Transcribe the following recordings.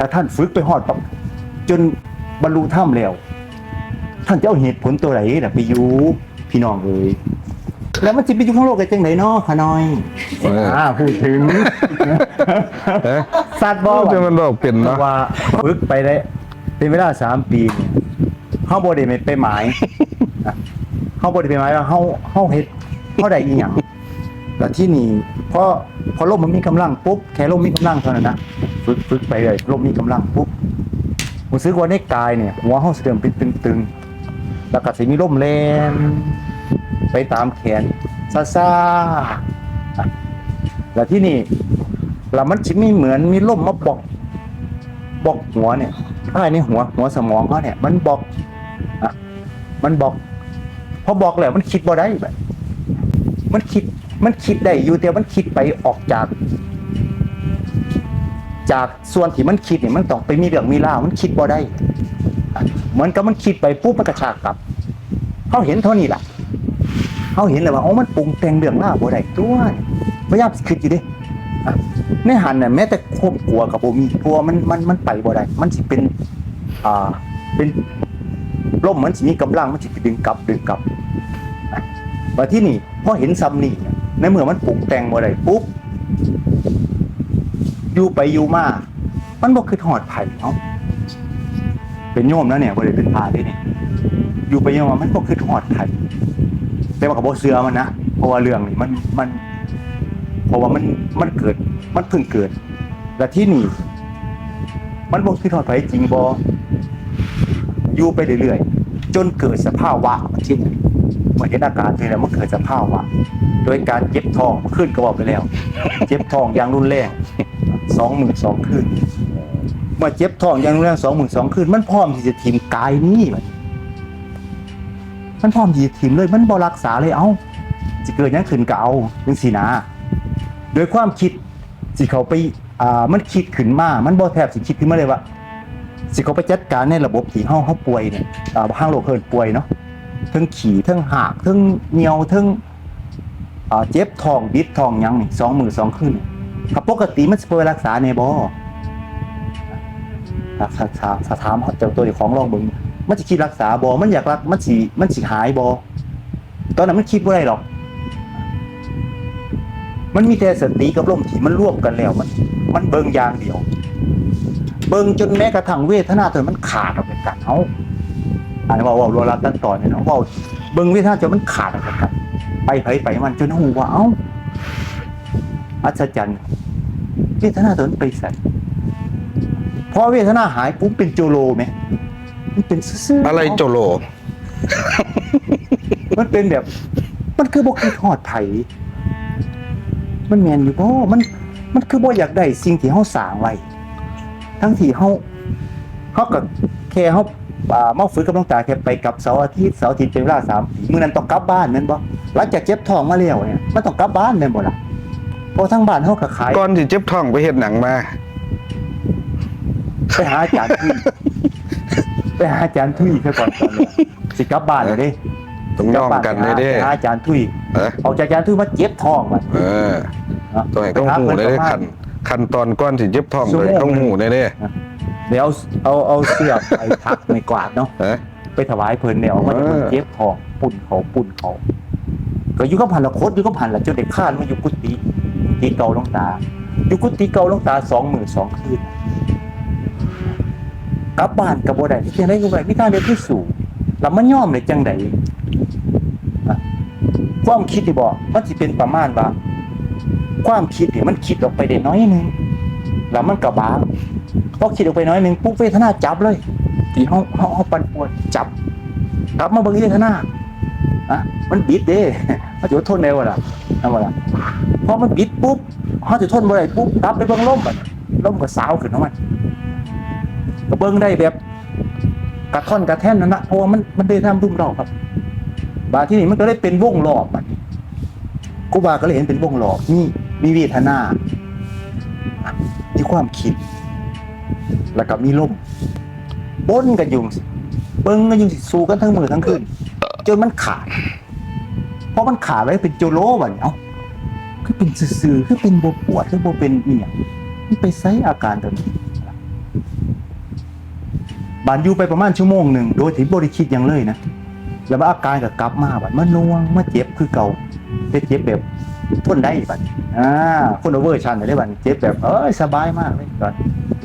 ถ้าท่านฝึกไปหอดปับจนบรรลุธรรมแล้ว ท่านจะเอาเหตุผลตัวไหนน่ะไปอยู่พี่น้องเอ้ยแล้วมันจะไปอยู่ข้างโลกกันจังไหนเนาะขาน้อยเอออ่อ่าพูดถึงเอ๊ะสัตว์บอจะกมันบอกเป็นเนาะว่าฝึกไปได้ เป็นเวลาสามปีเนี่ยเขาบไดไม่ไปหมายนะเขาบไดไปหมายว่าเขาเขาเฮ็ดเขาได้อีหยังแต่ที่นี่พอพอลมมันมีกำลังปุ๊บแค่ลมมีกำลังเท่านั้นนะ ฝึกฝึกไปเลยลมมีกำลังปุ๊บผมซื้อว่าในกายเนี่ยหัวเขาเสื่อมเป็นตึงๆแล้วก็สิมีลมแรงไปตามแขนซาซาแล้วที่นี่แล้วมันจะไม่เหมือนมีลมมาบอกบอกหัวเนี่ยถ้าในหัวหัวสมองเขาเนี่ย มันบอกอะมันบอกพอบอกแล้วมันคิดบ่ได้แบบมันคิดมันคิดได้อยู่แต่มันคิดไปออกจาก จากส่วนที่มันคิดเนี่ยมันต้องไปมีเรื่องมีราวมันคิดบ่ได้เหมือนกับมันคิดไปปุ๊บมันกระชากกลับเขาเห็นเท่านี้แหละเขาเห็นเลยว่าโอ๋อมันปรุงแต่งเรื่องราวบ่ได้ตัวพยายามคิดอยู่ดิในหันน่ะแม้แต่ควบกลัวกับบ่มีกลัวมันมันมันไปบ่ได้มันสิเป็นอ่าเป็นลมมันสิมีกำลังมันสิดึงกลับดึงกลับอะมาที่นี่พอเห็นซ้ำนี่ในเมื่อมันปรุงแต่งบ่ได้ปุ๊บ อยู่ไปอยู่มา มันบ่คือทอดไผ่เนาะเป็นโยมแล้วเนี่ยบ่ได้เป็นพระเด้เนี่ยอยู่ไปอยู่มามันบ่คือทอดไผ่แต่ว่าก็บ่เชื่อมันนะเพราะว่าเรื่องนี้มันมันเพราะว่ามันมันเกิดมันเพิ่งเกิด และที่นี่ มันบ่คือทอดไผ่จริงบ่อยู่ไปเรื่อยๆจนเกิดสภาวะมันเช่นนี้เมื่อเห็นอาการที่แล้วมันเกิดสภาวะโดยการเจ็บท้องขึ้นก็บอกไปแล้ว เจ็บท้องอย่างรุนแรง สองหมื่นสองคืนเมื่อเจ็บท้องอย่างนแรงสองหมื่นสองคืนมันพร้อมที่จะทิมกายนี้มันมันพร้อมที่จะทิมเลย มันบ่รักษาเลยเอ้าสิเกิดยังขึ้นก็เอาจังซี่นะโดยความคิดสิเขาไปอ่ามันคิดขึ้นมา มันบ่แทบสิคิดขึ้นมาเลยว่าสิเขาไปจัดการในระบบที่เฮาเฮาป่วยเนี่ยอ่าห้างโลกเฮินป่วยเนาะทั้งขี่ทั้งหากทั้งเหนียวทั้งอ่าเจ็บท้องบิดท้องยังนี่สองมือสองคืน ถ้าปกติมันสิไปรักษาในบ่รักษาถามถามเจ้าตัวเจ้าของลองเบิ่งมันสิคิดรักษาบ่มันอยากรักมันสิมันสิหายบ่ตอนนั้นมันคิดบ่ได้หรอก มันมีแต่สติกับลมที่มันร่วมกันแล้ว มัน มันเบิ่งอย่างเดียว เบิ่งจนแม้กระทั่งเวทนาตัวมันขาดออกจากกันเอาอ่านว่าว่ารัวรัดตั้งต่อเนี่ยเนาะว่าเบิ่งเวทนาจนมันขาดออกจากกัน ไปไผไปมันจนหูว่าเอ้าอัศจรรย์ เวทนาตัวนั้นไปใส่พอเวทนาหายปุ๊บเป็นโจโลไหมมันเป็นซื่อๆอะไรโจโล มันเป็นแบบ มันคือบ่คือทอดไผ่มันแมนอยู่บ่มัน มันคือบ่อยากได้สิ่งที่เฮาสร้างไว้ ทั้งที่เฮาเฮาก็แค่เฮาอ่ามาฝึกกับน้องตาแค่ไปกับเสาร์อาทิตย์เสาร์อาทิตย์เป็นเวลาสามปีมื้อนั้นต้องกลับบ้านแม่นบ่หลังจากเจ็บท้องมาแล้วเนี่ยมันต้องกลับบ้านแม่นบ่ล่ะ เพราะทั้งบ้านเฮาก็ขายก่อนสิเจ็บท้องไปเฮ็ดหนังมา ไปหาอาจารย์ทุยไปหาอาจารย์ทุยซะก่อนตอนนี้สิกลับบ้านเลยเด้ต้องย่องกันเลยเด้ไปหาอาจารย์ทุยเออออกจากอาจารย์ทุยมาเจ็บท้องมันเออต้องให้ต้องหูเลยเด้ขั้นขั้นตอนก่อนสิเจ็บท้องเลยต้องหูเลยเด้เดี๋ยวเอาเอาเอาเสื้อไปพักในกวาดเนาะเออไปถวายเพลินเนี่ยเอามาจากเจ็บทองปุ่นเขาปุ่นเขาก็อยู่กับพันละโคตรอยู่กับพันละจนเด็กข้านมาอยู่กุฏิ กุฏิเก่าลงตาอยู่กุฏิเก่าลงตาสองหมื่นสองคืนกลับบ้านกับบ่ได้ที่ไหนก็บ่ได้มีทาเดียวที่สู่แล้วมันย่อมเลยจังไดความคิดที่บอกมันสิเป็นประมาณว่า ความคิดเนี่ยมันคิดออกไปได้น้อยนึงแล้วมันก็บางพอคิดออกไปน้อยนึงปุ๊บเวทนาจับเลยที่เฮาเฮาเฮาปันปวนจับ กลับมาเบิ่งเวทนา อะมันบิดเด้มันจะทนได้บ่ล่ะเอาบ่ล่ะพอมันบิดปุ๊บเฮาจะทนบ่ได้ปุ๊บกลับไปเบิ่งลมบัดลมก็สาวขึ้นของมันก็เบิ่งได้แบบกระท่อนกระแท่นนั่นนะเพราะว่ามันมันได้ทำรุ่มรอบครับ บาที่นี่มันก็เลยเป็นวงรอบมันกูบาก็เลยเห็นเป็นวงรอบมีมีเวทนาอะมีความคิด แล้วก็มีลมบนกันอยู่สิเบิ้งกันอยู่สิสู้กันทั้งมือทั้งคืน จนมันขาดเพราะมันขาดไว้เป็นโจโลบัดนเอ้าคือเป็นซื่อๆคือเป็นบปวดคือบ่เป็นเอียงมันไปไซอาการตัวนี้บานอยู่ไปประมาณชั่วโมงหนึ่งโดยที่บริคิดยังเลยนะแล้วอาการก็กลับมาบัดมันนวงมาเจ็บคือเก่าแต่เจ็บแบบทนได้บัดอ่าคนโอเวอร์ชันได้บัดเจ็บแบบเอ้ยสบายมากเลยตอน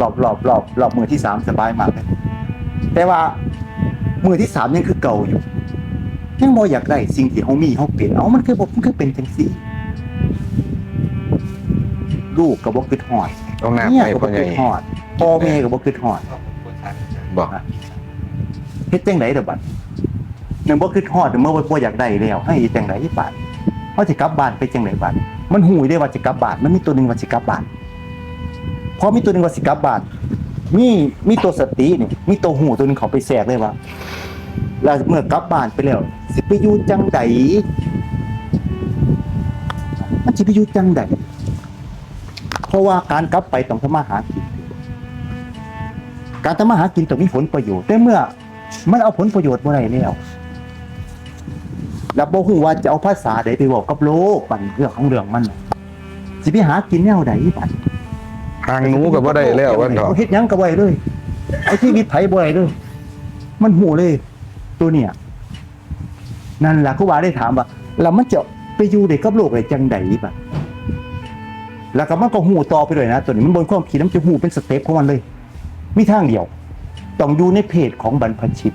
รอบรอบรอบรอบมือที่สามสบายมากเลยแต่ว่ามือที่สามยังคือเก่าอยู่ ยังบ่อยากได้สิ่งที่เฮามีเฮาเป็นเอามันคือบ่มันคือเป็นจังซี่ลูกก็บ่คิดฮอดต้องน้ำเมียให้ก็พ่บ่อใหญ่คิดฮอดพ่อแม่ก็บ่คิดฮอดบอกเฮ็ดจังไดเด้อบัดหนึ่งบ่คิดฮอดเมื่อบ่อยากได้แล้วให้เฮ็ดจังไดบัดเฮาสิกลับบ้านไปจังไดบัดมันหูยได้ว่าสิกลับบ้านมันมีตัวหนึงว่าสิกลับบ้านพอมีตัวหนึงว่าสิกลับบ้านมีมีตัวสตินี่มีตัวหูตัวหนึงเขาไปแทรกเลยว่า แล้วเมื่อกลับบ้านไปแล้ว สิไปอยู่จังไดมันสิไปอยู่จังไดเพราะว่าการกลับไปต้องทำมาหากิน การทำมาหากินต้องมีผลประโยชน์แต่เมื่อ มันเอาผลประโยชน์บ่ได้แล้วแล้วบ่ฮู้ว่าจะเอาภาษาใดไปบอกกับโลกบันเรื่องของเรื่องมันน่ะสิไปหากินแนวใดบัดทางหนูก็บ่ได้แล้ววันเถอะเฮ็ดหยังก็บ่ได้เลยเอาชีวิตไผบ่ได้เลยมันหูเลย ตัวเนี่ย นั่นล่ะครูบาได้ถามว่าแล้วมันจะไปอยู่ได้กับโลกได้จังไดบัดแล้วก็มันก็หูต่อไปด้วยนะ ตัวนี้มันบนความคิดมันจะหูเป็นสเต็ปของมันเลย มีทางเดียว ต้องอยู่ในเพจของบรรพชิต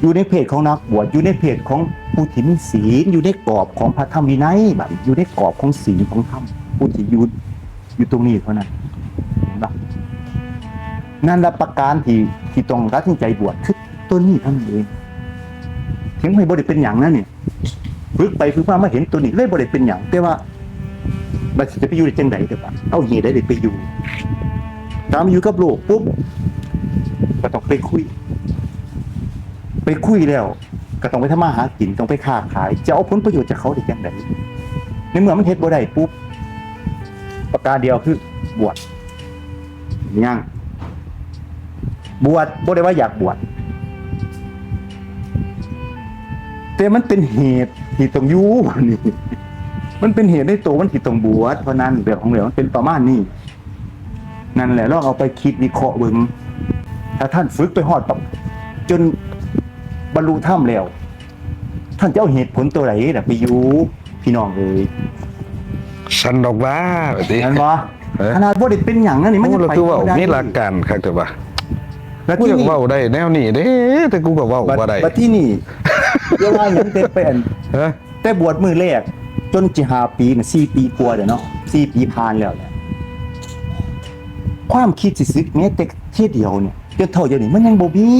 อยู่ในเพจของนักบวชอยู่ในเพจของผู้ที่มีศีลอยู่ในกรอบของพระธรรมวินัยแบบอยู่ในกรอบของศีลของธรรมผู้ที่อยู่อยู่ตรงนี้เท่านั้นนั่นละประการที่ที่ต้องตัดสินใจบวชคือ ตัวนี้เท่านั้นเองถึงไม่บริเป็นอย่างนั้นเนี่ยฝึกไปฝึกมามาเห็นตัวนี้เลยบริเป็นอย่างแต่ว่าบัดจะไปอยู่ในจังไดเดี๋ยวะเอาเหตุได้ไปอยู่ตามอยู่กับโลกปุ๊บก็ต้องไปคุย ไปคุยแล้ว ก็ต้องไปทำมาหากินต้องไปค้าขาย จะเอาผลประโยชน์จากเขาได้ยังไงในเมื่อมันเฮ็ดบ่ได้ปุ๊บประการเดียวคือบวชยังบวชบ่ได้ว่าอยากบวช แต่มันเป็นเหตุที่ต้องอยู่นี่มันเป็นเหตุในตัวมันที่ต้องบวชเพราะนั้นเรื่องของเรื่องมันเป็นประมาณนี้นั่นแหละลองเอาไปคิดวิเคราะห์เบิ่งถ้าท่านฝึกไปหอดปับจนบรรลุธรรมแล้ว ท่านจะเอาเหตุผลตัวไหนน่ะไปอยู่พี่น้องเลยฉันดอกว่าแบบนี้ นั่นบ่เอ้ยขนาดบ่ได้เป็นหยังนั่นนี่มันโอ้ยังเราไปคือว่าบ่ได้มีหลักการครับแต่ว่าแล้วกูที่อยากนี่เว้าได้แนวนี้เด้แต่กูก็เว้าบัดบ่ได้ บัดที่นี่ เดี๋ยวว่าหยังเต็มไปอันฮะแต่บวชมือแรกจนจิหาปีน่ะ4ปีกว่าเด้อเนาะ4ปีผ่านแล้วเนี่ยความคิดสิซึกแม้แต่เที่ยเดียวเนี่ยจนเท่าเดี๋ยวนี้มันยังบ่มี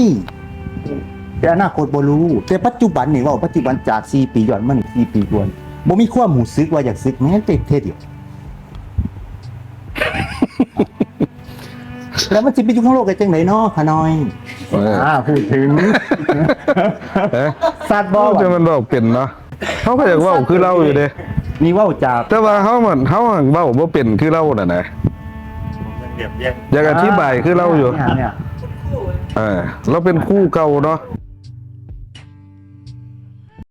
แต่อนาคตบ่รู้ แต่ปัจจุบันนี่เว่าปัจจุบันจาก4ปีย้อนมานี่4ปีกว่านี่บ่มีความรู้สึกว่าอยากซึกแม้แต่เที่ยเดียว แล้วมันสิไปอยู่ข้างโลกได้จังไดเนาะขะน้อยเออ อ่าพูดถึงเอ๊ะ สัตว์บ่เว้าจะวะมันเว้าเป็นเนาะเขาก็อยากเว้าคือเราอยู่เด้นี่เว่าจากแต่ว่าเขามันเขาหังเว้าบ่เป็นคือเราน่ะนะอยากอธิบายคือเราอยู่เนี่ยเนี่ย เออเราเป็นคู่เก่าเนาะ